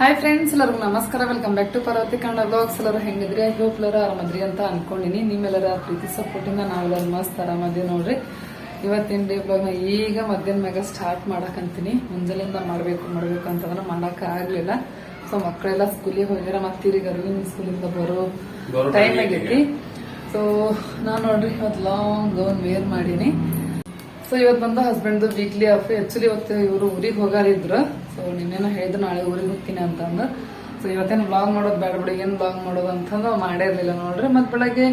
Hi friends ಎಲ್ಲರಿಗೂ ನಮಸ್ಕಾರ. Welcome back to Parvathi Kannada blogs ಎಲ್ಲರೂ ಹೆಂಗಿದ್ರಿ? ಐ ಹೋಪ್ ಎಲ್ಲರೂ ಆರಾಮದ್ರಿ ಅಂತ ಅನ್ಕೊಂಡಿನಿ. ನಿಮ್ಮೆಲ್ಲರ ಪ್ರೀತಿ ಸಪೋರ್ಟಿಂದ ನಾವೆಲ್ಲರೂ ಮಸ್ತ್ ಆರಾಮದ್ವಿ ನೋಡ್ರಿ. ಇವತ್ತಿನ ಡೇ ಬ್ಲಾಗ್ನ ಈಗ ಮಧ್ಯಾಹ್ನ ಮ್ಯಾಗ ಸ್ಟಾರ್ಟ್ ಮಾಡಕಂತೀನಿ. ಮುಂಜಾನೆಯಿಂದ ಮಾಡಬೇಕು ಮಾಡಬೇಕು ಅಂತಂದ್ರೆ ಮಾಡಕ್ ಆಗಲಿಲ್ಲ. ಸೊ ಮಕ್ಕಳೆಲ್ಲ ಸ್ಕೂಲಿಗೆ ಹೋಗ್ಯಾರ. ಮತ್ತೀರಿ ಗರ್ವಿನ ಸ್ಕೂಲಿಂದ ಬರೋ ಟೈಮ್ ಆಗೇತಿ. ಆಗೈತಿ ಸೊ ನಾನು ನೋಡ್ರಿ ಇವತ್ತು ಲಾಂಗ್ ಗೌನ್ ವೇರ್ ಮಾಡೀನಿ. ಸೊ ಇವತ್ತು ಬಂದು ಹಸ್ಬೆಂಡ್ ವೀಕ್ಲಿ ಆಫ್ ಆಕ್ಚುಲಿ ಇವತ್ತು ಇವರು ಊರಿಗೆ ಹೋಗಾರಿದ್ರು ಸೊ ನಿನ್ನೇನು ಹೇಳಿದ್ರು ನಾಳೆ ಊರಿಗೆ ಹೋಗ್ತೀನಿ ಅಂತಂದು ಸೊ ಇವತ್ತೇನು ಬ್ಲಾಗ್ ಮಾಡೋದು ಬೇಡ ಬಿಡಿ ಏನು ಬ್ಲಾಗ್ ಮಾಡೋದು ಅಂತಂದು ಮಾಡೇ ಇರ್ಲಿಲ್ಲ ನೋಡ್ರಿ. ಮತ್ತೆ ಬೆಳಗ್ಗೆ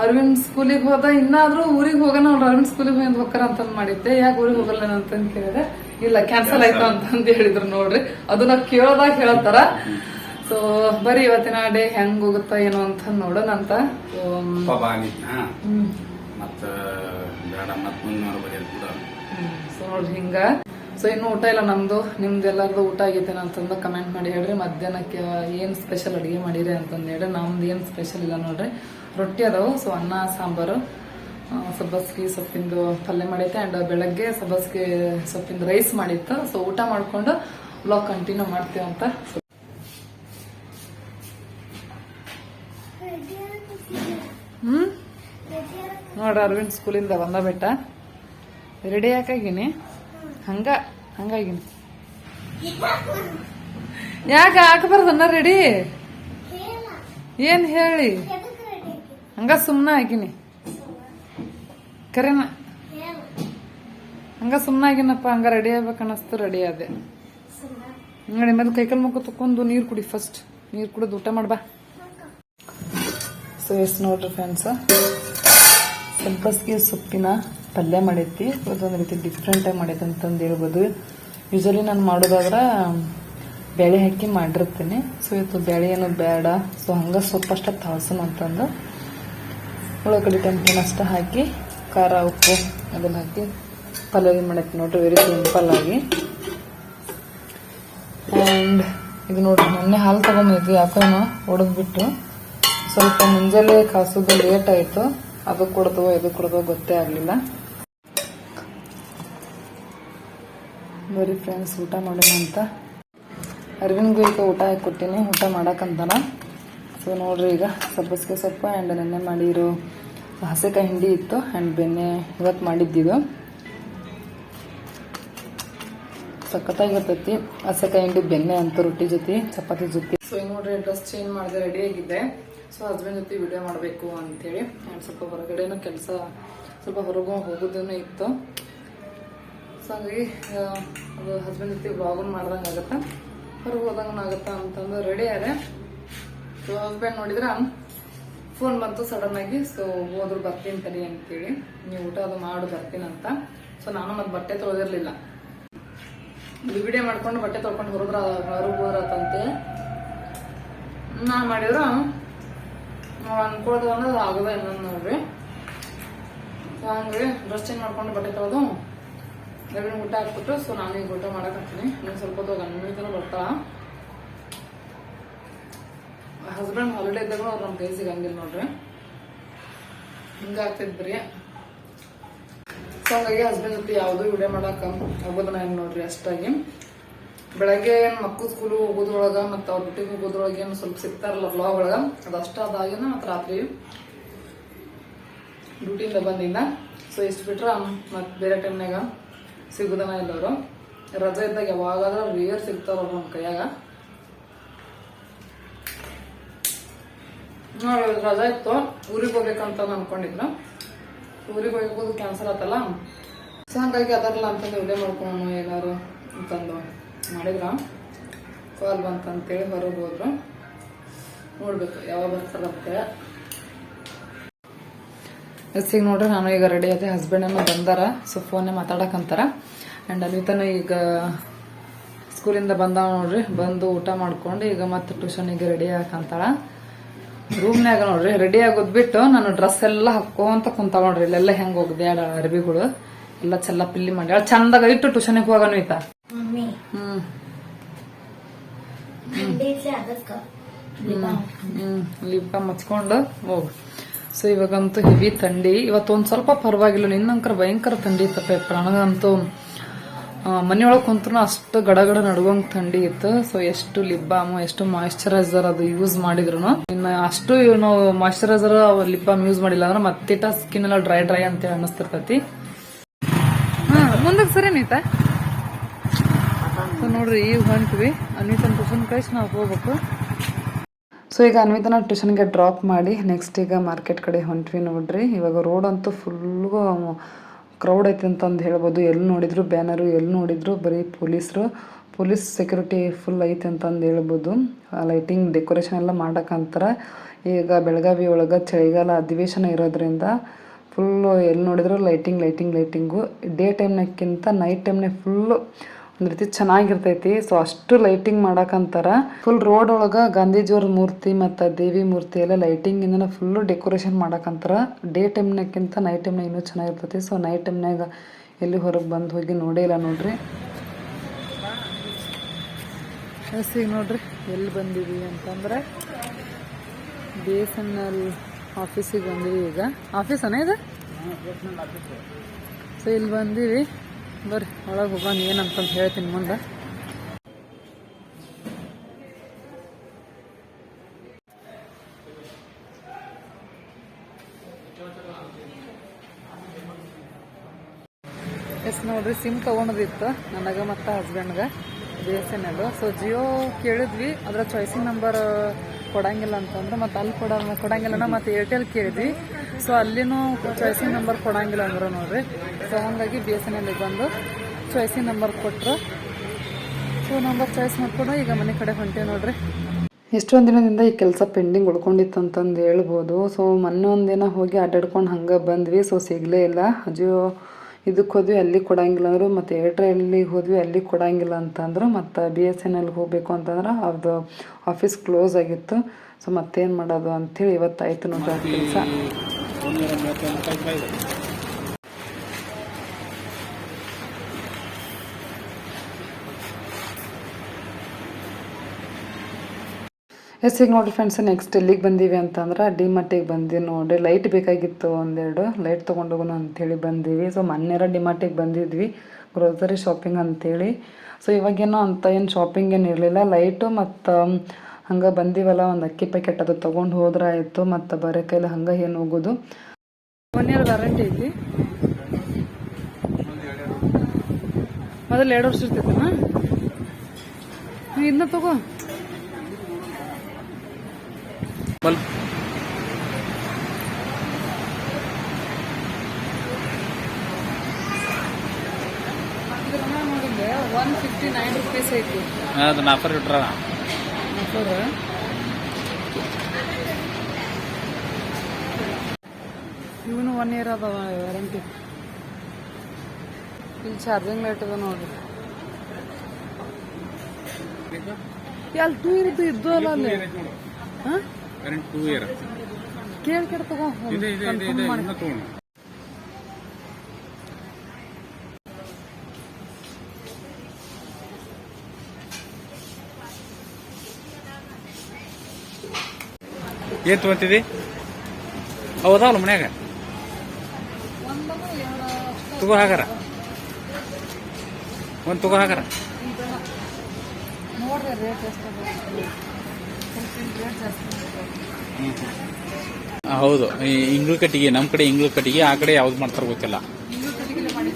ಅರವಿಂದ್ ಸ್ಕೂಲಿಗೆ ಹೋದ ಇನ್ನಾದ್ರೂ ಊರಿಗೆ ಹೋಗೋಣ ಅವ್ರು ಅರವಿಂದ್ ಸ್ಕೂಲಿಗೆ ಹೋಗಿ ಹೋಗ್ತಾರ ಅಂತಂದು ಮಾಡಿದ್ದೆ. ಯಾಕೆ ಊರಿಗೆ ಹೋಗಲ್ಲ ಅಂತಂದು ಕೇಳಿದೆ. ಇಲ್ಲ ಕ್ಯಾನ್ಸಲ್ ಆಯ್ತು ಅಂತಂದು ಹೇಳಿದ್ರು ನೋಡ್ರಿ. ಅದು ನಾವು ಕೇಳೋದಾಗ ಹೇಳ್ತಾರ. ಸೊ ಬರೀ ಇವತ್ತಿನ ಡೇ ಹೆಂಗ್ ಹೋಗುತ್ತ ಏನೋ ಅಂತ ನೋಡೋಣ ಅಂತ ಸೊ ಹಿಂಗ. ಸೊ ಇನ್ನು ಊಟ ಇಲ್ಲ ನಮ್ದು. ನಿಮ್ದು ಎಲ್ಲಾರ್ದು ಊಟ ಆಗೈತೆ ಅಂತಂದು ಕಮೆಂಟ್ ಮಾಡಿ ಹೇಳ್ರಿ. ಮಧ್ಯಾಹ್ನಕ್ಕೆ ಏನ್ ಸ್ಪೆಷಲ್ ಅಡಿಗೆ ಮಾಡಿರಿ ಅಂತಂದು ಹೇಳ್ರಿ. ನಮ್ದು ಏನ್ ಸ್ಪೆಷಲ್ ಇಲ್ಲ ನೋಡ್ರಿ. ರೊಟ್ಟಿ ಅದಾವು. ಸೊ ಅನ್ನ, ಸಾಂಬಾರು. ಸಬ್ಬಸ್ಗಿ ಸೊಪ್ಪಿಂದು ಪಲ್ಯ ಮಾಡೈತೆ ಅಂಡ್ ಬೆಳಗ್ಗೆ ಸಬ್ಬಸ್ಗಿ ಸೊಪ್ಪಿಂದು ರೈಸ್ ಮಾಡಿತ್ತು. ಸೊ ಊಟ ಮಾಡ್ಕೊಂಡು ಬ್ಲಾಗ್ ಕಂಟಿನ್ಯೂ ಮಾಡ್ತೀವಿ ಅಂತ ಹ್ಮ್ ನೋಡ್ರಿ ಅರವಿಂದ್ ಸ್ಕೂಲಿಂದ ಬಂದ ಬೆಟ್ಟ. ರೆಡಿ ಯಾಕಾಗಿನಿ? ಹಂಗ, ಹಂಗಾಗಿನಿ. ಯಾಕ ಹಾಕಬಾರ್ದನ್ನ ರೆಡಿ? ಏನ್ ಹೇಳಿ? ಹಂಗ ಸುಮ್ನ ಆಗಿನಿ. ಕರೆನ? ಹಂಗ ಸುಮ್ನ ಆಗಿನಪ್ಪ, ಹಂಗ ರೆಡಿ ಆಗ್ಬೇಕನ್ನಸ್ತು ರೆಡಿ ಆದೆ. ನೋಡಿ ಮೇಲೆ ಕೈಕಾಲು ಮುಖ ತಕೊಂಡು ನೀರು ಕುಡಿ ಫಸ್ಟ್ ನೀರು ಕುಡಿದು ಊಟ ಮಾಡ್ಬಾ ಸೊ ಎಸ್ ನೋಡ್ರಿ ಫ್ರೆಂಡ್ಸ್ ಸಬ್ಬಸ್ಗೆ ಸೊಪ್ಪಿನ ಪಲ್ಯ ಮಾಡೈತಿ ಅದೊಂದು ರೀತಿ ಡಿಫ್ರೆಂಟಾಗಿ ಮಾಡೈತಿ ಅಂತಂದು ಹೇಳ್ಬೋದು ಯೂಶಲಿ ನಾನು ಮಾಡೋದಾದ್ರೆ ಬೇಳೆ ಹಾಕಿ ಮಾಡಿರ್ತೀನಿ. ಸೊ ಇವತ್ತು ಬೇಳೆ ಏನು ಬೇಡ ಸೊ ಹಂಗೆ ಸೊಪ್ಪಷ್ಟು ತಾಳ್ಸೋಣ ಅಂತಂದು ಉಳ್ಳಾಗಡ್ಡಿ ಟೆಂಪಿನ ಅಷ್ಟು ಹಾಕಿ, ಖಾರ, ಉಪ್ಪು ಅದನ್ನು ಹಾಕಿ ಪಲ್ಯ ಮಾಡೈತಿ ನೋಡ್ರಿ ವೆರಿ ಸಿಂಪಲ್ ಆ್ಯಂಡ್ ಇದು ನೋಡ್ರಿ ಮೊನ್ನೆ ಹಾಲು ತಗೊಂಡಿದ್ವಿ ಯಾಕೋನೋ ಹೊಡೆದ್ಬಿಟ್ಟು. ಸ್ವಲ್ಪ ಮುಂಜಾನೆ ಕಾಸೋದು ಲೇಟ್ ಆಯ್ತು. ಅದು ಕೊಡ್ದೋ ಇದು ಕೊಡ್ದೋ ಗೊತ್ತೇ ಆಗಲಿಲ್ಲ. ಬರೀ ಫ್ರೆಂಡ್ಸ್ ಊಟ ಮಾಡೋಣ ಅಂತ. ಅರವಿಂದ್ಗೂ ಈಗ ಊಟ ಹಾಕಿ ಊಟ ಮಾಡಕ್ಕಂತಾನ ಸೊ ನೋಡ್ರಿ ಈಗ ಸಬ್ಬಸ್ಗೆ ಸೊಪ್ಪು ಆ್ಯಂಡ್ ನೆನ್ನೆ ಮಾಡಿರೋ ಹಸೆಕಾಯಿ ಹಿಂಡಿ ಇತ್ತು ಆ್ಯಂಡ್ ಬೆಣ್ಣೆ ಇವತ್ತು ಮಾಡಿದ್ದಿದ್ದು ಸಖತ್ತಾಗಿರ್ತೈತಿ. ಹಸೆಕಾಯಿ ಹಿಂಡಿ, ಬೆಣ್ಣೆ ಅಂತ ರೊಟ್ಟಿ ಜೊತೆ, ಚಪಾತಿ ಜೊತೆ. ಸೊ ಈಗ ನೋಡ್ರಿ ಡ್ರೆಸ್ ಚೇಂಜ್ ಮಾಡಿದೆ ರೆಡಿ ಆಗಿದ್ದೆ. ಸೊ ಹಸ್ಬೆಂಡ್ ಜೊತೆ ವಿಡಿಯೋ ಮಾಡಬೇಕು ಅಂತೇಳಿ. ಆ್ಯಂಡ್ ಸ್ವಲ್ಪ ಹೊರಗಡೆನೂ ಕೆಲಸ ಸ್ವಲ್ಪ ಹೊರಗೂ ಹೋಗೋದೇನೋ ಇತ್ತು. ಸೊ ಹಂಗಾಗಿ ಅದು ಹಸ್ಬೆಂಡ್ ಜೊತೆ ಬ್ಲಾಗನ್ನು ಮಾಡ್ದಂಗೆ ಆಗುತ್ತೆ? ಹೊರಗೆ ಹೋದಂಗೆ ಆಗುತ್ತೆ ಅಂತಂದು ರೆಡಿ ಆದೆ ಸೊ ಹಸ್ಬೆಂಡ್ ನೋಡಿದ್ರೆ ಫೋನ್ ಬಂತು ಸಡನ್ ಆಗಿ. ಸೊ ಹೋದ್ರು ಬರ್ತೀನಿ ತಡಿ ಅಂತೇಳಿ. ನೀವು ಊಟ ಅದು ಮಾಡು, ಬರ್ತೀನಿ ಅಂತ. ಸೊ ನಾನು ಮತ್ತೆ ಬಟ್ಟೆ ತೊಳೆದಿರಲಿಲ್ಲ. ವಿಡಿಯೋ ಮಾಡ್ಕೊಂಡು ಬಟ್ಟೆ ತೊಳ್ಕೊಂಡು ಹೊರದ್ರ ಹೊರಗೆ ಹೋರತ್ತಂತೆ ನಾನು ಮಾಡಿದ್ರ ನಾವು ಅನ್ಕೊಳ್ದು ಅನ್ನೋದು ಆಗದ ಇನ್ನೊಂದು ನೋಡ್ರಿ. ಸೊ ಡ್ರೆಸ್ ಚೇಂಜ್ ಮಾಡ್ಕೊಂಡು ಬಟ್ಟೆ ತೊಳೆದು ಎರಡು ಊಟ ಹಾಕ್ಬಿಟ್ಟು ಸೊ ನಾನು ಈಗ ಊಟ ಮಾಡಕ್ ಹಾಕ್ತೀನಿ ನೀವು ಸ್ವಲ್ಪ ಹೊತ್ತು ಗಂಡ ಮನೆ ಬರ್ತಾಳ ಹಸ್ಬೆಂಡ್ ಹಾಲಿಡೇ ಇದ್ದಾಗ ಅವ್ರು ನಮ್ಮ ಕೈ ಸಿಗಂಗಿಲ್ಲ ನೋಡ್ರಿ. ಹಿಂಗಾಗ್ತಿದ್ರಿ ಸೊ ಹಂಗಾಗಿ ಹಸ್ಬೆಂಡ್ ಜೊತೆ ಯಾವುದೂ ವಿಡಿಯೋ ಮಾಡಕ್ ಆಗೋದನ್ನ ನಾನು ನೋಡ್ರಿ ಅಷ್ಟಾಗಿ. ಬೆಳಗ್ಗೆ ಏನು ಮಕ್ಕಳು ಸ್ಕೂಲ್ ಹೋಗೋದ್ರೊಳಗ ಮತ್ತ ಅವ್ರ ಬಿಟ್ಟಿಗೆ ಹೋಗೋದ್ರೊಳಗೆ ಏನು ಸ್ವಲ್ಪ ಸಿಗ್ತಾರಲ್ಲ ಬ್ಲಾಗ್ ಒಳಗ ಅದಾಗಿನ ಮತ್ತ ರಾತ್ರಿ ಡ್ಯೂಟಿಯಿಂದ ಬಂದಿಂದ ಸೊ ಇಷ್ಟು ಬಿಟ್ರ ಮತ್ತು ಬೇರೆ ಟೈಮ್ನಾಗ ಸಿಗುದನ ಎಲ್ಲರು ರಜೆ ಇದ್ದಾಗ ಯಾವಾಗಾದ್ರೂ ರಿಯರ್ ಸಿಗ್ತಾರ ಅವ್ರು ನಮ್ಮ ಕೈಯಾಗ. ನೋಡಿ, ರಜಾ ಇತ್ತು, ಊರಿಗೆ ಹೋಗ್ಬೇಕಂತ ಅನ್ಕೊಂಡಿದ್ರು ಊರಿಗೆ ಹೋಗ್ಬೋದು ಕ್ಯಾನ್ಸಲ್ ಆತಲ್ಲ. ಸೊ ಹಂಗಾಗಿ ಅದರಲ್ಲ ಅಂತಂದು ವಿಡಿಯೋ ಮಾಡ್ಕೊಂಡು ಏನಾರು ಅಂತಂದು. ಮಾಡಿದ್ರ? ಕಾಲ್ ಬಂತಂತೇಳಿ ಹೊರಗೆ ಹೋದ್ರು. ನೋಡ್ಬೇಕು ಯಾವಾಗ ಬರ್ತಾರಂತೆ. ಎಸ್ ಈಗ ನೋಡ್ರಿ ನಾನು ಈಗ ರೆಡಿ ಅದೇ ಹಸ್ಬೆಂಡ್ ಅನ್ನು ಬಂದಾರ ಸೊ ಫೋನೇ ಮಾತಾಡಕಂತಾರ. ಆ್ಯಂಡ್ ಅನಿತನು ಈಗ ಸ್ಕೂಲಿಂದ ಬಂದಾವ ನೋಡ್ರಿ ಬಂದು ಊಟ ಮಾಡ್ಕೊಂಡು ಈಗ ಮತ್ತೆ ಟ್ಯೂಷನಿಗೆ ರೆಡಿ ಹಾಕಂತಾಳ ರೂಮ್ನ್ಯಾಗ ನೋಡ್ರಿ ರೆಡಿ ಆಗೋದ್ ಬಿಟ್ಟು ನಾನು ಡ್ರೆಸ್ ಎಲ್ಲ ಹಾಕೋಂತ ಕುಂತಾವ ನೋಡ್ರಿ ಇಲ್ಲೆಲ್ಲ ಹೆಂಗ್ ಹೋಗಿದೆ ಅರ್ಬಿಗಳು. ಎಲ್ಲ ಚೆಲ್ಲ ಪಿಲ್ಲಿ ಮಾಡಿ ಚಂದಾಗ ಇಟ್ಟು ಟ್ಯೂಷನಿಗೆ ಹೋಗೋನು ಈತ ಮಮ್ಮಿ ಹ್ಮ್ ಥಂಡೀಚೆ ಅದಕ್ಕ ಹ್ಮ್ ಲಿಪ್ಪ ಹಚ್ಕೊಂಡು ಹೋಗು. ಸೊ ಇವಾಗಂತೂ ಹೆವಿ ಥಂಡಿ. ಇವತ್ತೊಂದು ಒಂದ್ ಸ್ವಲ್ಪ ಪರವಾಗಿಲ್ಲ. ನಿನ್ನಂಕರ ಭಯಂಕರ ಥಂಡಿ ಇತ್ತಪ್ಪ ನನಗಂತೂ ಮನೆಯೊಳಗೆ ಕುಂತ್ರು ಅಷ್ಟು ಗಡಗಡ ನಡುವಂಗ್ ಥಂಡಿ ಇತ್ತು. ಸೊ ಎಷ್ಟು ಲಿಪ್ ಬಾಮ್ ಎಷ್ಟು ಮಾಯಿಶ್ಚರೈಸರ್ ಅದು ಯೂಸ್ ಮಾಡಿದ್ರು ಇನ್ನು ಅಷ್ಟು ನಾವು ಮಾಯಿಶ್ಚರೈಸರ್ ಲಿಪ್ ಬಾಮ್ ಯೂಸ್ ಮಾಡಿಲ್ಲ ಅಂದ್ರೆ ಮತ್ತಿಟ ಸ್ಕಿನ್ ಎಲ್ಲ ಡ್ರೈ ಡ್ರೈ ಅಂತ ಅನ್ನಿಸ್ತಿರ್ತೈತಿ. ಹಾ ಮುಂದಕ್ಕೆ ಸರಿ ನೀತಾ? ನೋಡ್ರಿ, ಈಗ ಹೊಂಟ್ವಿ. ಅನ್ವಿತನ್ ಟ್ಯೂಷನ್ ಕಳಿಸಿ ನಾವು ಹೋಗ್ಬೇಕು. ಸೊ ಈಗ ಅನ್ವಿತನ ಟ್ಯೂಷನ್ಗೆ ಡ್ರಾಪ್ ಮಾಡಿ ನೆಕ್ಸ್ಟ್ ಈಗ ಮಾರ್ಕೆಟ್ ಕಡೆ ಹೊಂಟ್ವಿ ನೋಡ್ರಿ. ಇವಾಗ ರೋಡ್ ಅಂತೂ ಫುಲ್ಲು ಕ್ರೌಡ್ ಐತೆ ಅಂತಂದು ಹೇಳ್ಬೋದು. ಎಲ್ಲಿ ನೋಡಿದ್ರು ಬ್ಯಾನರು ಎಲ್ಲಿ ನೋಡಿದ್ರು ಬರೀ ಪೊಲೀಸರು. ಪೊಲೀಸ್ ಸೆಕ್ಯೂರಿಟಿ ಫುಲ್ ಐತೆ ಅಂತಂದು ಹೇಳ್ಬೋದು. ಲೈಟಿಂಗ್ ಡೆಕೋರೇಷನ್ ಎಲ್ಲ ಮಾಡೋಕ್ಕಂತಾರೆ ಈಗ ಬೆಳಗಾವಿ ಒಳಗೆ ಚಳಿಗಾಲ ಅಧಿವೇಶನ ಇರೋದ್ರಿಂದ ಫುಲ್ಲು ಎಲ್ಲಿ ನೋಡಿದ್ರು ಲೈಟಿಂಗ್ ಲೈಟಿಂಗ್ ಲೈಟಿಂಗು ಡೇ ಟೈಮ್ನಕ್ಕಿಂತ ನೈಟ್ ಟೈಮ್ನೇ ಫುಲ್ಲು ಒಂದು ರೀತಿ ಚೆನ್ನಾಗಿರ್ತೈತಿ. ಸೊ ಅಷ್ಟು ಲೈಟಿಂಗ್ ಮಾಡಕಂತಾರ. ಫುಲ್ ರೋಡ್ ಒಳಗೆ ಗಾಂಧೀಜಿಯವ್ರ ಮೂರ್ತಿ ಮತ್ತು ದೇವಿ ಮೂರ್ತಿ ಎಲ್ಲ ಲೈಟಿಂಗಿಂದ ಫುಲ್ಲು ಡೆಕೋರೇಷನ್ ಮಾಡಕಂತಾರ. ಡೇ ಟೈಮ್ನಕ್ಕಿಂತ ನೈಟ್ ಟೈಮ್ನಾಗ ಇನ್ನೂ ಚೆನ್ನಾಗಿರ್ತೈತಿ. ಸೊ ನೈಟ್ ಟೈಮ್ನಾಗ ಎಲ್ಲಿ ಹೊರಗೆ ಬಂದು ಹೋಗಿ ನೋಡೇ ಇಲ್ಲ ನೋಡ್ರಿ. ಈಗ ನೋಡ್ರಿ ಎಲ್ಲಿ ಬಂದೀವಿ ಅಂತಂದ್ರೆ ಬಿ ಎಸ್ ಎನ್ ಎಲ್ ಆಫೀಸಿಗೆ ಬಂದಿವಿ ಈಗ. ಆಫೀಸನ ಇದು? ಸೊ ಇಲ್ಲಿ ಬಂದೀವಿ. ಬರ್ರಿ, ಒಳಗೆ ಹೋಗೋಣ ಏನಂತಂದು ಹೇಳ್ತೀನಿ ಮುಂದೆ. ಎಸ್, ನೋಡ್ರಿ ಸಿಮ್ ತೊಗೊಂಡಿತ್ತು ನನಗೆ ಮತ್ತು ಹಸ್ಬೆಂಡ್ಗೆ B S N L so Jio ಕೇಳಿದ್ವಿ, ಅದರ ಚಾಯ್ಸಿಂಗ್ ನಂಬರ್ ಕೊಡಂಗಿಲ್ಲ ಅಂತಂದ್ರೆ, ಮತ್ತೆ ಅಲ್ಲಿ ಕೊಡ, ಕೊಡಂಗಿಲ್ಲ ಮತ್ತೆ ಏರ್ಟೆಲ್ ಕೇಳಿದ್ವಿ. ಸೊ ಅಲ್ಲಿನೂ ಚಾಯ್ಸಿಂಗ್ ನಂಬರ್ ಕೊಡಂಗಿಲ್ಲ ಅಂದ್ರೆ ನೋಡ್ರಿ. ಸೊ ಹಾಗಾಗಿ ಬಿ ಎಸ್ ಎನ್ ಎಲ್ಲಿಗೆ ಬಂದು ಚಾಯ್ಸಿನ ನಂಬರ್ ಕೊಟ್ಟರು ಸೊ ನಂಬರ್ ಚಾಯ್ಸ್ ಮಾಡಿಕೊಂಡು ಈಗ ಮನೆ ಕಡೆ ಹೊಂಟೇವೆ ನೋಡ್ರಿ. ಎಷ್ಟೊಂದು ದಿನದಿಂದ ಈ ಕೆಲಸ ಪೆಂಡಿಂಗ್ ಉಳ್ಕೊಂಡಿತ್ತು ಅಂತಂದು ಹೇಳ್ಬೋದು. ಸೊ ಮೊನ್ನೆ ದಿನ ಹೋಗಿ ಅಡ್ಡಾಡ್ಕೊಂಡು ಹಂಗೆ ಬಂದ್ವಿ. ಸೊ ಸಿಗಲೇ ಇಲ್ಲ. ಅಜಿಯೋ ಇದಕ್ಕೆ ಹೋದ್ವಿ, ಅಲ್ಲಿ ಕೊಡಂಗಿಲ್ಲ ಅಂದರು, ಮತ್ತು ಏರ್ಟೆಲ್ಲಿಗೆ ಹೋದ್ವಿ, ಅಲ್ಲಿ ಕೊಡಂಗಿಲ್ಲ ಅಂತಂದ್ರು, ಮತ್ತು ಬಿ ಎಸ್ ಎನ್ ಎಲ್ಗೆ ಹೋಗಬೇಕು ಅಂತಂದ್ರೆ ಅವ್ರದ್ದು ಆಫೀಸ್ ಕ್ಲೋಸ್ ಆಗಿತ್ತು. ಸೊ ಮತ್ತೇನು ಮಾಡೋದು ಅಂಥೇಳಿ ಇವತ್ತಾಯ್ತು ನೋಡ್ರಿ ಕೆಲಸ. ಎಸ್, ಈಗ ನೋಡಿರಿ ಫ್ರೆಂಡ್ಸ್ ನೆಕ್ಸ್ಟ್ ಎಲ್ಲಿಗೆ ಬಂದೀವಿ ಅಂತಂದ್ರೆ ಡಿ ಮಟ್ಟಿಗೆ ಬಂದೀವಿ. ನೋಡಿರಿ ಲೈಟ್ ಬೇಕಾಗಿತ್ತು ಒಂದೆರಡು. ಲೈಟ್ ತೊಗೊಂಡೋಗೋಣ ಅಂಥೇಳಿ ಬಂದೀವಿ. ಸೊ ಮೊನ್ನೆರ ಡಿ ಮಟ್ಟಿಗೆ ಬಂದಿದ್ವಿ. ಗ್ರೋಸರಿ ಶಾಪಿಂಗ್ ಅಂತೇಳಿ. ಸೊ ಇವಾಗೇನೋ ಅಂತ ಏನು ಶಾಪಿಂಗ್ ಏನು ಇರಲಿಲ್ಲ. ಲೈಟು ಮತ್ತು ಹಂಗೆ ಬಂದೀವಲ್ಲ, ಒಂದು ಅಕ್ಕಿ ಪ್ಯಾಕೆಟ್ ಅದು ತೊಗೊಂಡು ಹೋದ್ರೆ ಆಯಿತು ಮತ್ತು ಬರೋ ಕೈಲಿ ಹಂಗೆ ಏನು ಹೋಗೋದು. ಒನ್ ಇಯರ್ ವ್ಯಾರಂಟಿ ಐತಿ. ಮೊದಲು ಎರಡು ವರ್ಷ ಇರ್ತೈತೇನಾ? ಇದನ್ನ ತಗೋ. ಒನ್ ಫಿಫ್ಟಿ ನೈನ್ ರುಪೀಸ್ ಐತಿ ಅದನ್ನ ಆಫರ್ ಇಟ್ರ. ಆಫರ್ ಇವನು ಒನ್ ಇಯರ್ ಅದಾವ ವ್ಯಾರಂಟಿ ಇಲ್ಲಿ ಚಾರ್ಜಿಂಗ್ ಲೈಟ್ ಅದ ನೋಡ್ರಿ. ಅಲ್ಲಿ ಟೂ ಇದ್ದು ಇದ್ದು ಅಲ್ಲ ಅಲ್ಲಿ? ಹಾ? ಕರೆಂಟ್ ಟೂ ಇಯರ್ ಕೇಳಿ ಕೇಳಿ ತಗೋ ಇದೆ ಇದೆ ಇದೆ ಇದೆ ಇನ್ನ ತಗೊಂಡು ಏನ್ ತಗೊಂತಿದಿ? ಹೌದಾ ಅದಾವಲ್ಲ ಮನ್ಯಾಗ? ತಗೋ ಹಾಗಾರ. ಒಂದ್ ತಗೋ ಹಾಗಾರ. ನೋಡ್ರಿ ರೇಟ್ ಎಷ್ಟು ರೇಟ್ ಜಾಸ್ತಿ. ಹೌದು. ಈ ಇಂಗ್ಳು ಕಟ್ಟಿಗೆ ನಮ್ ಕಡೆ ಇಂಗ್ಳು ಕಟ್ಟಿಗೆ ಆ ಕಡೆ ಯಾವ್ದು ಮಾಡ್ತಾರ ಗೊತ್ತಿಲ್ಲ. ಹ್ಞೂ ಕಟ್ಟಿಗೆ ಮಾಡಿ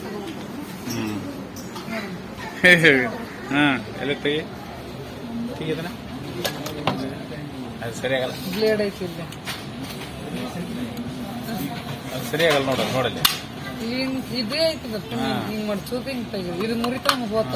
ಎಲ್ಲ ತೆಗಿ ತೆಗಿದನ ಅದು ಸರಿಯಾಗಲ್ಲ ಅದು ಸರಿಯಾಗಲ್ಲ ನೋಡಿ ನೋಡಲ್ಲಿ. ಹಿಂಗೆ ಇದೇ ಐತಿ ಗೊತ್ತ? ಹಿಂಗ್ ಮಾಡ್ಸೋದು ಹಿಂಗೆ ತೆಗಿ ಇದು ಮುರಿತಾ ಹೋತ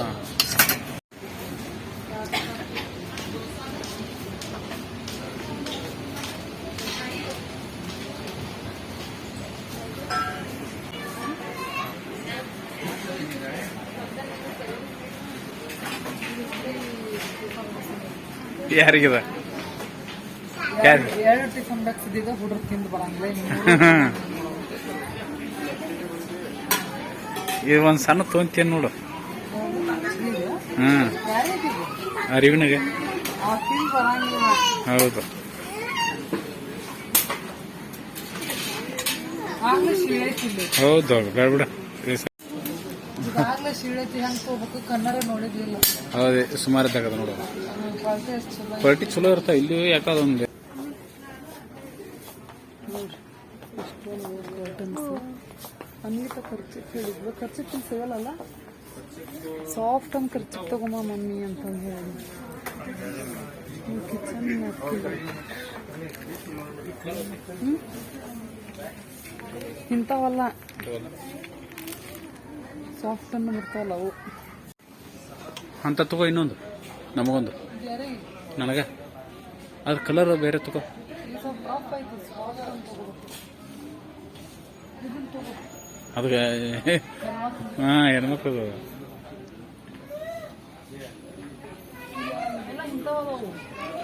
ಯಾರಿಗಿದ? ಯಾರು? ಎರಡು ಟಿಫನ್ ಬಾಕ್ಸ್ ಇದ್ದಿದ್ದ ಹುಡುಗ್ರು ತಿಂದು ಬರಂಗಿಲ್ಲ ಇನ್ನು ಇದು ಒಂದ್ ಸಣ್ಣ ತೊಂತೇನ್ ನೋಡು. ಹ್ಮ್. ಅರಿವಿನಾಗ. ಹೌದು. ಹೌದು ಬೇಡ ನೋಡಿದಿಲ್ಲ ಹೌದೇ ಸುಮಾರು ತಗದ ನೋಡು. ಕ್ವಾಲಿಟಿ ಚಲೋ ಇರ್ತಾವ ಇಲ್ಲಿ ಯಾಕದೊಂದು ಅನ್ಲಿಕ ಖರ್ಚು ಹೇಳಿದ್ಲು ಖರ್ಚು ಸಿಗಲ್ಲ ಸಾಫ್ಟ್ ಅಂತ ಖರ್ಚು ತಗೊಂಬ ಮಮ್ಮಿ ಅಂತಂದು ಹೇಳಿ. ಕಿಚನ್ ಇಂಥವಲ್ಲ. ಸಾಫ್ಟ್ ಅನ್ನು ಬರ್ತಾವಲ್ಲ ಅವು. ಅಂತ ತಗೋ ಇನ್ನೊಂದು. ನಮಗೊಂದು. ನನಗೆ? ಅದ್ರ ಕಲರ್ ಬೇರೆ ತಗೋ. ಅದಕ್ಕೆ ಹಾಂ ಹೆಣ್ಮಕ್ಳು.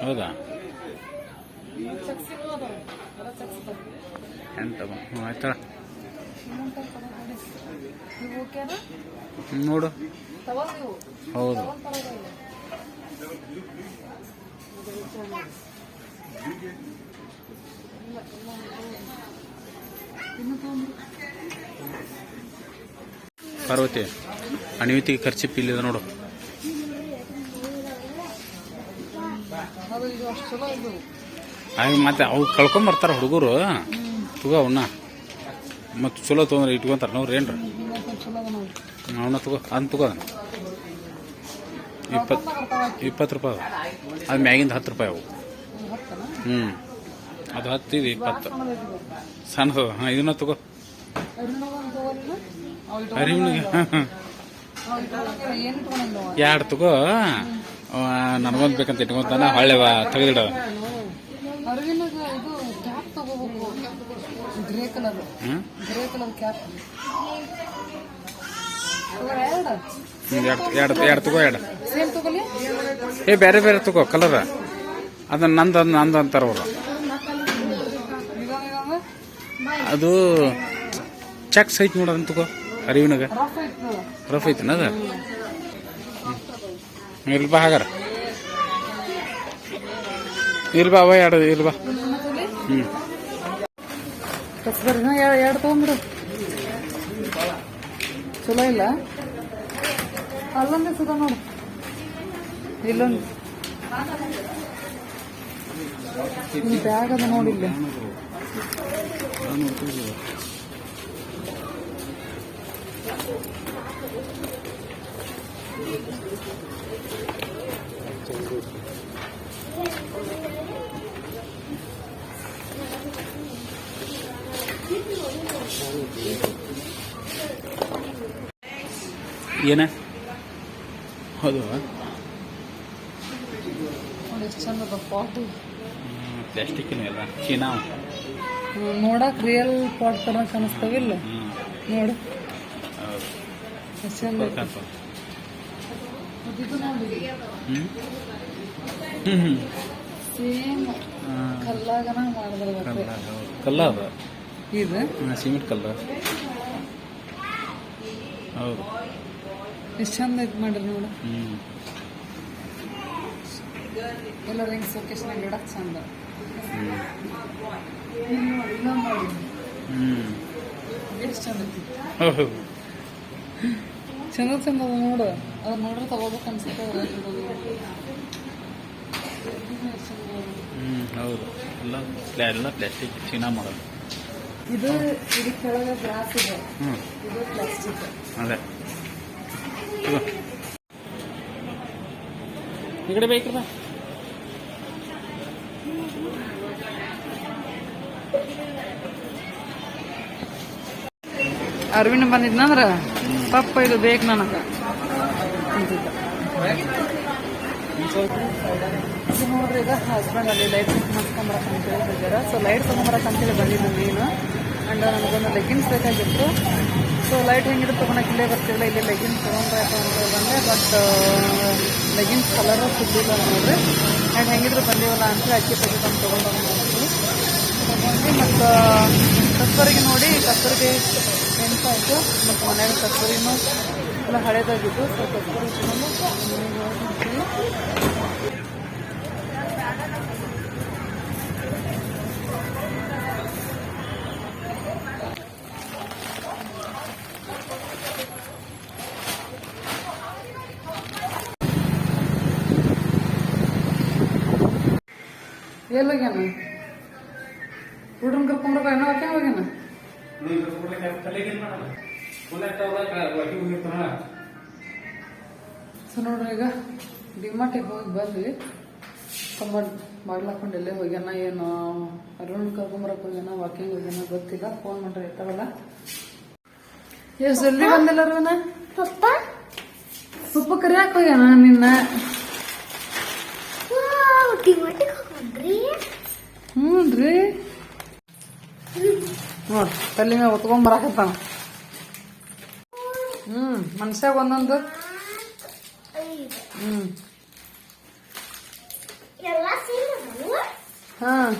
ಹೌದಾ? ಎಂತ ನೋಡು. ಹೌದು. ಪಾರ್ವತಿ, ಅಣಿವಿತಿಗೆ ಖರ್ಚು ಇಲ್ಲಿದೆ ನೋಡು. ಹಾಗೆ ಬರ್ತಾರ ಮತ್ತೆ ಅವು ಕಳ್ಕೊಂಬರ್ತಾರ ಹುಡುಗರು. ತಗೋ ಅವನ್ನ ಮತ್ತು ಚಲೋ ತೊಗೊಂಡ್ರೆ ಇಟ್ಕೊಂತಾರ ನೋಡ್ರಿ ಏನ್ರ. ಅವನ್ನ ತಗೋ ಅಂತ ತಗೋ ಇಪ್ಪತ್ತು ಇಪ್ಪತ್ತು ರೂಪಾಯಿ. ಅದು ಮ್ಯಾಗಿಂದ ಹತ್ತು ರೂಪಾಯಿ ಅವು. ಹ್ಞೂ ಅದು ಹತ್ತು, ಇದು ಇಪ್ಪತ್ತು. ಸಣ್ಣ ಸಣ್ಣದು ಹಾಂ, ಇದನ್ನ ತಗೋ. ಅರಿವಿನಿಗೆ ಹಾಂ ಹಾಂ ಎರಡು ತಗೋ. ನನಗೊಂದು ಬೇಕಂತ ಇಟ್ಕೊಂತಾನ ಹೊಳ್ಳೆವ ತೆಗೆದಿಡ. ಹ್ಞೂ ಎರಡು ಎರಡು ಎರಡು ತಗೋ ಎರಡು. ಏ ಬೇರೆ ಬೇರೆ ತಗೋ ಕಲರ್ ಅದನ್ನ ನಂದು ನಂದ ಅಂತಾರ ಅವರು. ಅದು ಚೆಕ್ಸ್ ಐತಿ ನೋಡೋದ್ ಅದನ್ನ ತಗೋ ಅರಿವಿನಾಗ. ರಫ್ ಐತಿ ರಫ್ ಐತಿನ ಅದು? ಬಾ ಹಾಗಾರ. ಇರ್ಲಿ ಬಾ ಅವ ಎರಡು ಇರ್ಲಿ ಬಾ. ಹ್ಞೂ ಎರಡು ತಗೊಂಬಿಡು ಚಲೋ ಇಲ್ಲ? ಅಲ್ಲೊಂದೇ ಸುದ ನೋಡು. ಇಲ್ಲೊಂದು. ಬ್ಯಾಗ್ ಅದ ನೋಡಿ ಇಲ್ಲಿ. ಏನ? ಹೌದು. ಎಷ್ಟು ಚಂದ ಅದ ಪಾಟು ಪ್ಲಾಸ್ಟಿಕ್ಕಿನ ಎಲ್ಲ. ಚೀನಾ. ನೋಡಕ್ ರಿಯಲ್ ಪಾಟ್ ತರ ಕಾಣಿಸ್ತಾವಿಲ್ಲ ನೋಡು. ಎಷ್ಟು ಚಂದ ಹ್ಞೂ ಸೇಮ್ ಕಲ್ಲಾಗನ ಮಾಡಿದ್ರೆ ಕಲ್ಲ ಅದ? ಇದು? ಸಿಮೆಂಟ್ ಕಲ್ಲ. ಹೌದು. ಎಷ್ಟು ಚಂದ ಐತಿ ಮಾಡ್ರಿ ನೋಡು. ಹ್ಞೂ ಎಲ್ಲ ರಿಂಗ್ ಸೊಕೇಶನ್ ಇಡಕ್ ಚಂದ. ಎಷ್ಟು ಚಂದ ಚಂದ ಚಂದ ಅದ ನೋಡು. ಅದ್ ನೋಡ್ರೆ ತಗೋಬೇಕು ಅನ್ಸುತ್ತೆ ಹೌದು. ಎಲ್ಲ ಎಲ್ಲ ಪ್ಲಾಸ್ಟಿಕ್ ಚೀನಾ ಮಾಡೋದು ಇದು ಇದು ಕೆಳಗೆ ಗ್ಲಾಸ್ ಇದೆ. ಇದು ಪ್ಲಾಸ್ಟಿಕ್ ಅದೇ. ಈ ಕಡೆ ಬೇಕಿಲ್ಲ ಅರವಿಂದ್ ಬಂದಿದ್ನಂದ್ರ ಪಪ್ಪ, ಇದು ಬೇಕು ನನಗ. ನೋಡ್ರಿ ಈಗ ಹಸ್ಬೆಂಡ್ ಅಲ್ಲಿ ಲೈಟ್ ಮಾಡ್ಕೊಂಬರಕ್ ಅಂತೇಳಿ ಬಂದಿರ ಸೊ ಲೈಟ್ ತಗೊಂಬರಕ್ ಅಂತೇಳಿ ಬಂದಿದ್ದು ನೀನು. ಅಂಡ್ ನಮಗೊಂದು ಲೆಗ್ಗಿನ್ಸ್ ಬೇಕಾಗಿತ್ತು. ಸೊ ಲೈಟ್ ಹೆಂಗಿದ್ರು ತೊಗೊಳಕ್ಕೆ ಇಲ್ಲೇ ಬರ್ತಿಲ್ಲ ಇಲ್ಲಿ ಲೆಗಿನ್ಸ್ ತೊಗೊಂಡ್ರೆ ತೊಗೊಂಡ್ರೆ ಬಟ್ ಲೆಗಿನ್ಸ್ ಕಲರ್ ಸಿಗ್ಲಿಲ್ಲ ನೋಡಿರಿ. ಆ್ಯಂಡ್ ಹೆಂಗಿದ್ರು ಬಂದಿವಲ್ಲ ಅಂತ ಅಕ್ಕಿ ತೆಗೆದು ತೊಗೊಂಡು ತೊಗೊಂಡು ಮತ್ತು, ಕಸ್ತೂರಿಗೆ ನೋಡಿ, ಕಸ್ತೂರಿಗೆ ನೆನಪಾಯ್ತು. ಮತ್ತು ಮನೆಯಾಗ ಕಸ್ತೂರಿನೂ ಎಲ್ಲ ಹಳೇದಾಗಿತ್ತು ಸೊ ಕಸ್ತೂರಿ ತಗೊಂಡು ಮನೆಗೆ ಹೋಗ್ತೀನಿ. ಎಲ್ಲಿ ಹೋಗ್ಯಾನ ಹುಡ್ರನ್ ಕರ್ಕೊಂಡ್ರ ಏನೋ ಹಾಕ್ಯಾನ ಹೋಗ್ಯಾನ ಸೊ ನೋಡ್ರಿ ಈಗ ಡಿಮಾರ್ಟಿಗೆ ಹೋಗಿ ಬಂದ್ವಿ. ಕಮ್ಮಡ್ ಮಾಡ್ಲಾಕೊಂಡು ಎಲ್ಲೇ ಹೋಗ್ಯಾನ ಏನು ಅರುಣ್ ಕರ್ಕೊಂಬರಕ್ ಹೋಗ್ಯಾನ ವಾಕಿಂಗ್ ಹೋಗ್ಯಾನ ಗೊತ್ತಿಲ್ಲ ಫೋನ್ ಮಾಡ್ರಿ ಇರ್ತಾವಲ್ಲ ಎಷ್ಟು ಜಲ್ದಿ ಬಂದಿಲ್ಲ ಅರುಣ? ಸುಪ್ಪ ಕರಿಯಾಕ ಹೋಗ್ಯಾನ ನಿನ್ನ ವಾವ್ ಡಿಮಾಟಿಗೆ ಹೋಗ್ರಿ ಹ್ಞೂನ್ರಿ. ನೋಡಿ ತಲೆ ಮೇಲೆ ಹೊತ್ಕೊಂಡ್ ಬರಾಕತ್ತಾನ ಹ್ಮ್ ಮನ್ಸಾಗ ಒಂದೊಂದು. ಹ್ಞೂ. ಹಾಂ.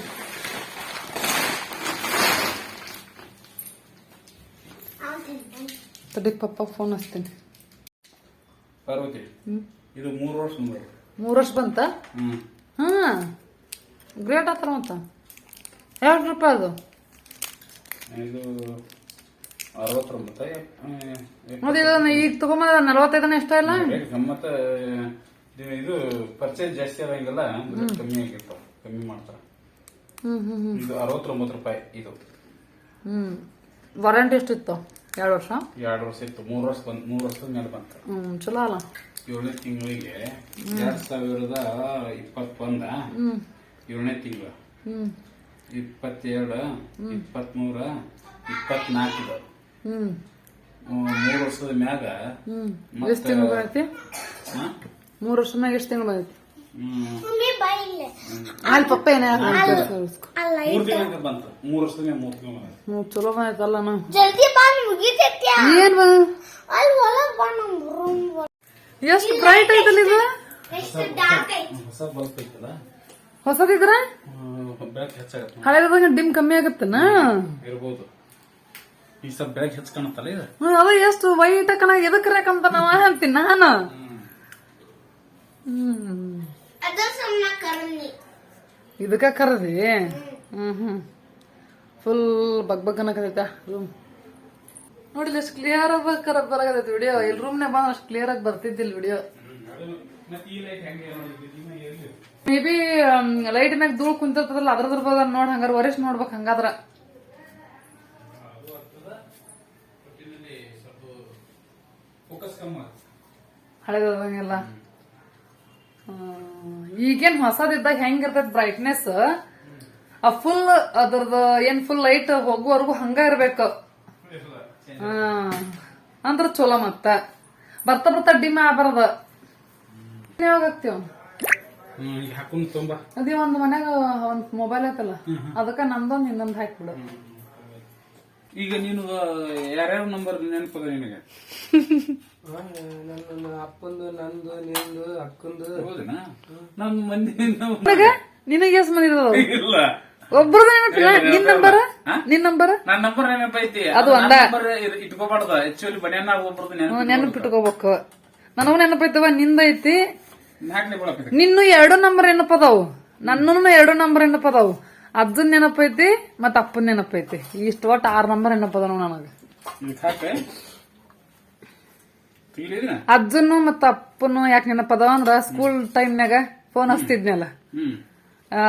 ತಡಿ ಪಪ್ಪ ಫೋನ್ ಹಚ್ತೀನಿ. ಪಾರ್ವತಿ ಹ್ಮ್. ಇದು ಮೂರು ವರ್ಷ ಮೂರು ವರ್ಷ ಬಂತ? ಹ್ಮ್. ಹಾ. ಗ್ರೇಟ್ ಆತರ ಮತ್ತ. ಎರಡು ರೂಪಾಯಿ ಅದು? ಇದು ಅರವತ್ತೊಂಬತ್ತ ಮತ್ತೆ ಇದು ಈಗ ತಗೊಂಬಂದ ನಲವತ್ತೈದನ ಎಷ್ಟ ಇಲ್ಲ? ಗಮ್ಮತ್ತ ಇದು- ಪರ್ಚೇಸ್ ಜಾಸ್ತಿ ಆಗಂಗಿಲ್ಲ ಅಂದ್ರೆ ಕಮ್ಮಿ ಆಗಿರ್ತಾವ ಕಮ್ಮಿ ಮಾಡ್ತಾರ. ಇದು ಅರವತ್ತೊಂಬತ್ತು ರೂಪಾಯಿ ಇದು. ಹ್ಮ್. ವಾರಂಟಿ ಎಷ್ಟಿತ್ತು ಎರಡು ವರ್ಷ? ಎರಡು ವರ್ಷ ಇತ್ತು ಮೂರು ವರ್ಷ ಬಂದ್ ಮೂರು ವರ್ಷದ ಮೇಲೆ ಬಂತ. ಹ್ಮ್ ಚಲೋ ಅಲ್ಲ. ಏಳನೇ ತಿಂಗಳಿಗೆ ಎರಡ್ ಸಾವಿರದ ಇಪ್ಪತ್ತೊಂದ? ಏಳನೇ ತಿಂಗಳ. ಇಪ್ಪತ್ತೆರಡು ಇಪ್ಪತ್ಮೂರ ಇಪ್ಪತ್ನಾಲ್ಕು. ಹ್ಮ್. ಮೂರು ವರ್ಷದ ಮ್ಯಾಗ ಎಷ್ಟು ತಿಂಗಳು ಬರುತ್ತೆ? ಮೂರು ವರ್ಷದ ಮ್ಯಾಗ ಎಷ್ಟು ತಿಂಗಳು ಬರುತ್ತೆ? ಅಲ್ಲಿ ಪಪ್ಪ ಏನೇ ಅಲ್ಲ ಮೂರ್ ಬಂತು. ಮೂರು ವರ್ಷದ ಮ್ಯಾಗ ಮೂರು ತಿಂಗಳು ಬಂತು. ಚಲೋ ಬಂದೈತಲ್ಲ ಏನು ಎಷ್ಟು ಬ್ರೈಟ್ ಐತಲ್ಲ ಇದು? ಹೊಸ ಬಲ್ಪ್ ಐತಲ್ಲ? ಹೊಸದಿದ್ರ? ಹಳೆದಾಗ ಡಿಮ್ ಕಮ್ಮಿ ಆಗತ್ತನ? ಇರ್ಬೋದು. ಈ ಸ್ವಲ್ಪ ಬೆಳಗ್ಗೆ ಹೆಚ್ಚು ಕಾಣುತ್ತಲ್ಲ ಇದು ಅದ ಎಷ್ಟು ವೈಟ್ ಕಣ ಎದಕ್ ರಾಕಂತ ನಾವ ಅಂತೀನಿ ನಾನು. ಇದಕ್ಕ ಕರದಿ? ಹ್ಮ್ ಹ್ಮ್. ಫುಲ್ ಬಗ್ ಬಗ್ ಅನ್ನಕತೈತ ರೂಮ್ ನೋಡಿಲ್ಲ ಎಷ್ಟು ಕ್ಲಿಯರ್ ಆಗಿ ಕರ ಬರಾಕತೈತಿ ವಿಡಿಯೋ ಇಲ್ಲಿ ರೂಮ್ನೇ ಬಂದ ಅಷ್ಟು ಕ್ಲಿಯರ್ ಆಗಿ ಬರ್ತಿದ್ದಿಲ್ಲ ವಿಡಿಯೋ ಮತ್ತೆ ಈ ಲೈಟ್ ಹೆಂಗೆ ಮೇ ಬಿ ಲೈಟ್ ಮ್ಯಾಗ ಧೂಳ್ ಕುಂತಿರ್ತದಲ್ಲ ಅದ್ರದ್ರ ನೋಡ್, ಹಂಗಾರ ವರಿಷ್ಠ ನೋಡ್ಬೇಕು ಹಂಗಾದ್ರ. ಹಳೆದಂಗೆಲ್ಲ ಈಗೇನ್ ಹೊಸದಿದ್ದಾಗ ಹೆಂಗಿರ್ತೈತಿ ಬ್ರೈಟ್ನೆಸ್ ಆ ಫುಲ್ ಅದ್ರದ್ದು ಏನ್ ಫುಲ್ ಲೈಟ್ ಹೋಗುವವರೆಗೂ ಹಂಗ ಇರ್ಬೇಕು. ಅಂದ್ರ ಚಲೋ ಮತ್ತ. ಬರ್ತಾ ಬರ್ತಾ ಡಿಮ್ ಆಗ್ಬಾರ್ದ. ಯಾವಾಗ ಆಗ್ತೀವ? ಈಗ ಹಾಕೊಂಡು ತುಂಬ. ಅದೇ ಒಂದ್ ಮನ್ಯಾಗ ಒಂದ್ ಮೊಬೈಲ್ ಐತಲ್ಲ ಅದಕ್ಕ ನಮ್ದೊಂದ್ ಇನ್ನೊಂದ್ ಹಾಕ್ಬಿಡು. ಈಗ ನೀನು ಯಾರ್ಯಾರ ನಂಬರ್ ನೆನಪದ ನಿನಗೆ? ನನ್ನ ಅಪ್ಪಂದು ನಂದು ನಿಂದು ಅಕ್ಕಂದು. ಹೌದೇನಾ? ನಮ್ಮ ಮಂದಿ ನಿನಗ ನಿನಗೆ ಎಸ್ ಇದಾವ ಇಲ್ಲ. ಒಬ್ರದ್ದು ನೆನಪಿಲ್ಲ ನಿನ್ ನಂಬರ್ ನಿನ್ ನಂಬರ್ ನನ್ನ ನಂಬರ್ ನೆನಪೈತಿ ಅದು ಒಂದ. ನಂಬರ್ ಇಟ್ಕೋಬಾರ್ದು. ಆಕ್ಚುಲಿ ಬನ್ಯಾನ ಒಬ್ಬರದ್ದು ನೆನಪು ನೆನಪಿಟ್ಕೋಬೇಕು ನನಗೂ ನೆನಪೈತವ ನಿಂದ ಐತಿ. ನಿನ್ನು ಎರಡು ನಂಬರ್ ನೆನಪದಾವು ನನ್ನೂ ಎರಡು ನಂಬರ್ ನೆನಪದಾವು ಅಜ್ಜನ್ ನೆನಪೈತಿ ಮತ್ತ ಅಪ್ಪನ್ ನೆನಪೈತಿ ಇಷ್ಟ ಒಟ್ಟು ಆರ್ ನಂಬರ್ ನೆನಪದ ನನಗ. ಅಜ್ಜನು ಮತ್ತ ಅಪ್ಪನು ಯಾಕೆ ನೆನಪದಾವ ಅಂದ್ರ ಸ್ಕೂಲ್ ಟೈಮ್ನಾಗ ಫೋನ್ ಹಚ್ತಿದ್ನಲ್ಲ.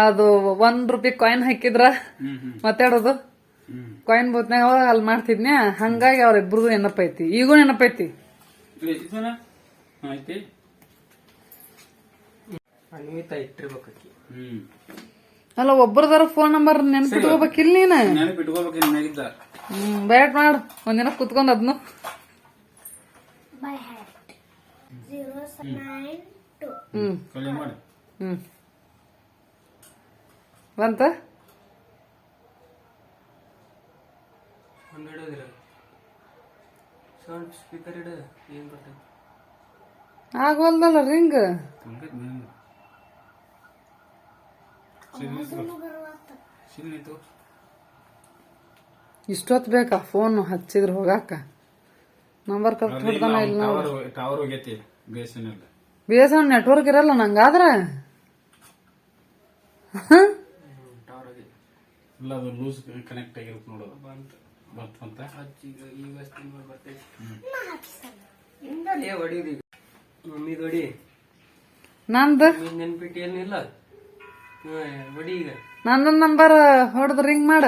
ಅದು ಒಂದ್ ರೂಪಾಯಿ ಕಾಯಿನ್ ಹಾಕಿದ್ರ ಮಾತಾಡೋದು ಕಾಯಿನ್ ಬೂತ್ನಾಗ ಅವಾಗ ಅಲ್ಲಿ ಮಾಡ್ತಿದ್ನ್ಯಾ? ಹಂಗಾಗಿ ಅವ್ರಿಬ್ರದು ನೆನಪೈತಿ. ಈಗೂ ನೆನಪೈತಿ. ಅನ್ವಿತ ಇಟ್ಟಿರ್ಬೇಕಿ ಹ್ಮ್. ಅಲ್ಲ ಒಬ್ಬರದಾರ ಫೋನ್ ನಂಬರ್ ನೆನಪಿಟ್ಕೋಬೇಕಿಲ್ಲ ನೀನ್? ನೆನಪು ಇಟ್ಕೋಬೇಕು ನಿನ್ನಾಗಿದ್ದ ಹ್ಮ್ ಬ್ಯಾಟ್ ಮಾಡು. ಒಂದಿನ ಕುತ್ಕೊಂಡ್ ಅದ್ನು. ಬೈ ಹ್ಯಾಟ್ ಜೀರೋ ಹ್ಮ್. ಕಲಿ ಮಾಡಿ. ಹ್ಮ್. ಬಂತ? ಒಂದ್ ಸೌಂಡ್ ಸ್ಪೀಕರ್ ಏನ್ ರಿಂಗ್? ಹಂಗೈತ್ ನೀನು ಸಿನ್ನಿತ್ತು ಇಷ್ಟೊತ್ ಬೇಕಾ? ಫೋನ್ ಹಚ್ಚಿದ್ರೆ ಹೋಗಾಕ? ನಂಬರ್ ಕರೆಕ್ಟ್ ಹೊಡ್ದಾನ ಇಲ್ಲ ಟವರ್ ಹೋಗೈತಿ ನೆಟ್ವರ್ಕ್ ಇರಲ್ಲ ನಂಗಾದ್ರ ಟವರ್ ಆಗಿ ಇಲ್ಲ ಅದು ಲೂಸ್ ಕನೆಕ್ಟ್ ಆಗಿರುತ್ತೆ ನೋಡೋದು ಬರ್ತೈತಿ. ಹಿಂಗಲ್ಲೇ ಮಮ್ಮಿದ್ ಹೊಡಿ. ನಂದು? ನೆನ್ಪಿಟ್ಟು ಏನಿಲ್ಲ ನನ್ನ ನಂಬರ್ ಹೊಡೆದ್ ರಿಂಗ್ ಮಾಡ.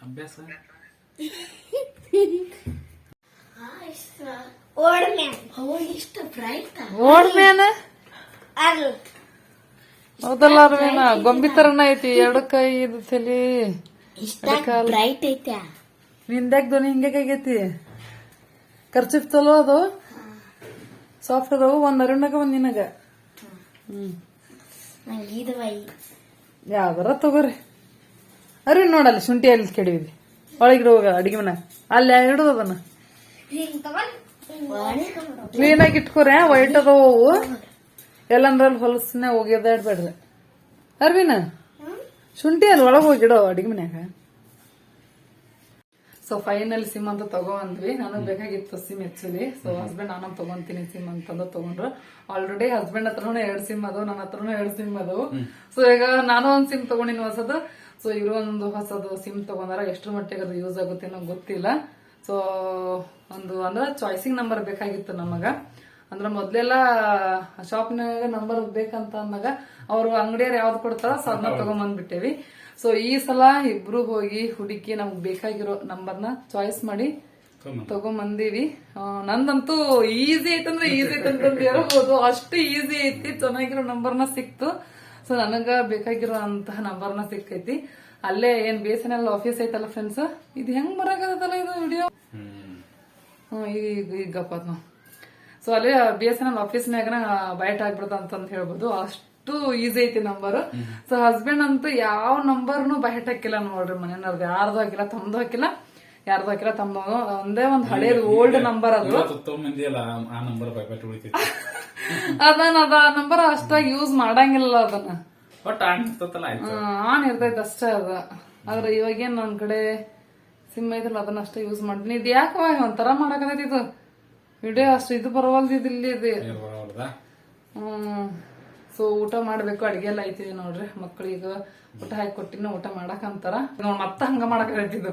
ಅಭ್ಯಾಸ ಹೌದಲ್ಲ ಗೊಂಬಿ ತರನ ಐತಿ ಎರಡು ಕೈ ಇದು ತಲೆ ಐತೆ ನಿಂದ್ಯಾಕ್ ಧ್ವನಿ ಹಿಂಗೆ ಆಗೈತಿ ಖರ್ಚು ಚಲೋ ಅದು. ಸಾಫ್ಟ್ ಅದಾವು ಒಂದ್ ಅರುಣಗ ಒಂದ್ ನಿನಗ. ಹ್ಮ್. ಯಾವ್ದಾರ ತಗೋರಿ. ಅರಿ ನೋಡಲ್ಲ ಶುಂಠಿ ಅಲ್ಲಿ ಕೆಡಿವಿ ಒಳಗಿರೋ ಹೋಗ ಅಡಿಗೆ ಮನೆ. ಅಲ್ಲಿ ಹಿಡಿದು ಅದನ್ನ ಕ್ಲೀನ್ ಆಗಿ ಇಟ್ಕೋರ ವೈಟ್ ಅದಾವು ಅವು. ಎಲ್ಲಂದ್ರಲ್ಲಿ ಹೋಗಿ ಹೋಗ್ಯದಾಡ್ಬೇಡ್ರಿ. ಅರ್ವಿನ? ಶುಂಠಿ ಅಲ್ಲಿ ಒಳಗೆ ಹೋಗಿಡೋ ಅಡಿಗೆ ಮನ್ಯಾಗ? ಸೊ ಫೈನಲ್ ಸಿಮ್ ಅಂತ ತಗೊಂಡ್ವಿ ನನಗ್ ಬೇಕಾಗಿತ್ತು ಸಿಮ್ ಆಕ್ಚುಲಿ ಸೊ ಹಸ್ಬೆಂಡ್ ನಾನು ತಗೊಂತೀನಿ ಸಿಮ್ ಅಂತಂದು ತಗೊಂಡ್ರು. ಆಲ್ರೆಡಿ ಹಸ್ಬೆಂಡ್ ಹತ್ರನೂ ಎರಡು ಸಿಮ್ ಅದು ನನ್ನ ಹತ್ರನೂ ಎರಡು ಸಿಮ್ ಅದು. ಸೊ ಈಗ ನಾನು ಒಂದ್ ಸಿಮ್ ತಗೊಂಡಿನ ಹೊಸದು. ಸೊ ಇವರು ಒಂದು ಹೊಸದು ಸಿಮ್ ತಗೊಂಡಾರ. ಎಷ್ಟು ಮಟ್ಟಿಗೆ ಅದು ಯೂಸ್ ಆಗುತ್ತೆ ಅನ್ನೋ ಗೊತ್ತಿಲ್ಲ. ಸೊ ಒಂದು ಅಂದ್ರೆ ಚಾಯ್ಸಿಂಗ್ ನಂಬರ್ ಬೇಕಾಗಿತ್ತು ನಮಗ. ಅಂದ್ರೆ ಮೊದ್ಲೆಲ್ಲ ಶಾಪ್ನಾಗ ನಂಬರ್ ಬೇಕಂತ ಅಂದಾಗ ಅವರು ಅಂಗಡಿಯವ್ರು ಯಾವ್ದು ಕೊಡ್ತಾರ ಸೊ ಅದನ್ನ ತಗೊಂಬಂದ್ಬಿಟ್ಟೇವಿ. ಸೊ ಈ ಸಲ ಇಬ್ರು ಹೋಗಿ ಹುಡುಕಿ ನಮ್ಗೆ ಬೇಕಾಗಿರೋ ನಂಬರ್ನ ಚಾಯ್ಸ್ ಮಾಡಿ ತಗೊಂಬಂದೀವಿ. ನಂದಂತೂ ಈಸಿ ಐತಂದ್ರೆ ಈಸಿ ಐತಂತಂದು ಹೇಳ್ಬೋದು ಅಷ್ಟು ಈಸಿ ಐತಿ ಚೆನ್ನಾಗಿರೋ ನಂಬರ್ನ ಸಿಕ್ತು. ಸೊ ನನಗ ಬೇಕಾಗಿರೋ ಅಂತಹ ನಂಬರ್ನ ಸಿಕ್ಕೈತಿ. ಅಲ್ಲೇ ಏನ್ B S N L office ಐತಲ್ಲ ಫ್ರೆಂಡ್ಸ್ ಇದು ಹೆಂಗ್ ಬರಾಕತ್ತಲ್ಲ ಇದು ವಿಡಿಯೋ ಈಗ ಈಗಪ್ಪ ಸೊ ಅಲ್ಲೇ ಬಿ ಎಸ್ ಎನ್ ಎಲ್ ಆಫೀಸ್ನಾಗ ಬಯಟ್ ಆಗ್ಬಿಡ್ತ ಅಂತಂದ್ ಹೇಳ್ಬೋದು. ಅಷ್ಟು ಈಸಿ ಐತಿ ನಂಬರ್. ಸೊ ಹಸ್ಬೆಂಡ್ ಅಂತೂ ಯಾವ ನಂಬರ್ನು ಬಯಟ್ ಹಾಕಿಲ್ಲ ನೋಡ್ರಿ ಮನೆಯವ್ರದ್ದು ಯಾರ್ದು ಹಾಕಿಲ್ಲ ತಮ್ದು ಹಾಕಿಲ್ಲ ಯಾರ್ದು ಹಾಕಿಲ್ಲ ತಮ್ಮ ಒಂದೇ ಒಂದ್ ಹಳೆ ಓಲ್ಡ್ ನಂಬರ್ ಅದು. ಅದನ್ನ ಅದ ನಂಬರ್ ಅಷ್ಟಾಗಿ ಯೂಸ್ ಮಾಡಂಗಿಲ್ಲ ಅದನ್ನ. ಆನ್ ಇರ್ತೈತೆ ಅಷ್ಟೇ ಅದ. ಆದ್ರೆ ಇವಾಗೇನ್ ನನ್ ಕಡೆ ಸಿಮ್ ಐತಲ್ಲ ಅದನ್ನ ಅಷ್ಟೇ ಯೂಸ್ ಮಾಡ್ತೀನಿ ಇದು ಯಾಕವ ಒಂಥರ ಮಾಡಕತ್ತೈತಿ ಇದು? ವಿಡಿಯೋ ಅಷ್ಟು ಇದು ಇಲ್ಲಿ ಇದು ಹ್ಮ್. ಸೊ ಊಟ ಮಾಡ್ಬೇಕು ಅಡಿಗೆ ಎಲ್ಲ ಐತಿ ನೋಡ್ರಿ ಮಕ್ಕಳಿಗೆ ಊಟ ಹಾಕಿ ಕೊಟ್ಟಿನ ಊಟ ಮಾಡಕ್ ಅಂತಾರ. ನೋಡ್ ಮತ್ತ ಹಂಗ ಮಾಡಕ್ ಹೇಳ್ತಿದ್ದು.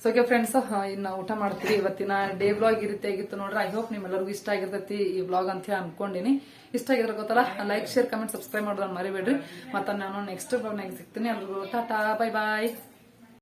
ಸೊ ಓಕೆ ಫ್ರೆಂಡ್ಸ್ ಇನ್ನ ಊಟ ಮಾಡ್ತೀವಿ. ಇವತ್ತಿನ ಡೇ ಬ್ಲಾಗ್ ಈ ರೀತಿ ಆಗಿತ್ತು ನೋಡ್ರಿ. ಐ ಹೋಪ್ ನಿಮ್ಮೆಲ್ಲರಿಗೂ ಇಷ್ಟ ಆಗಿರ್ತೈತಿ ಈ ಬ್ಲಾಗ್ ಅಂತ ಹೇಳಿ ಅನ್ಕೊಂಡಿನಿ. ಇಷ್ಟ ಆಗಿದ್ರೆ ಗೊತ್ತಲ್ಲ ಲೈಕ್ ಶೇರ್ ಕಮೆಂಟ್ ಸಬ್ಸ್ಕ್ರೈಬ್ ಮಾಡೋದನ್ನ ಮರಿಬೇಡ್ರಿ. ಮತ್ತೆ ನಾನು ನೆಕ್ಸ್ಟ್ ಬ್ಲಾಗ್ ನಾಗ ಸಿಗ್ತೀನಿ. ಎಲ್ರಿಗೂ ಟಾಟಾ ಬೈ ಬಾಯ್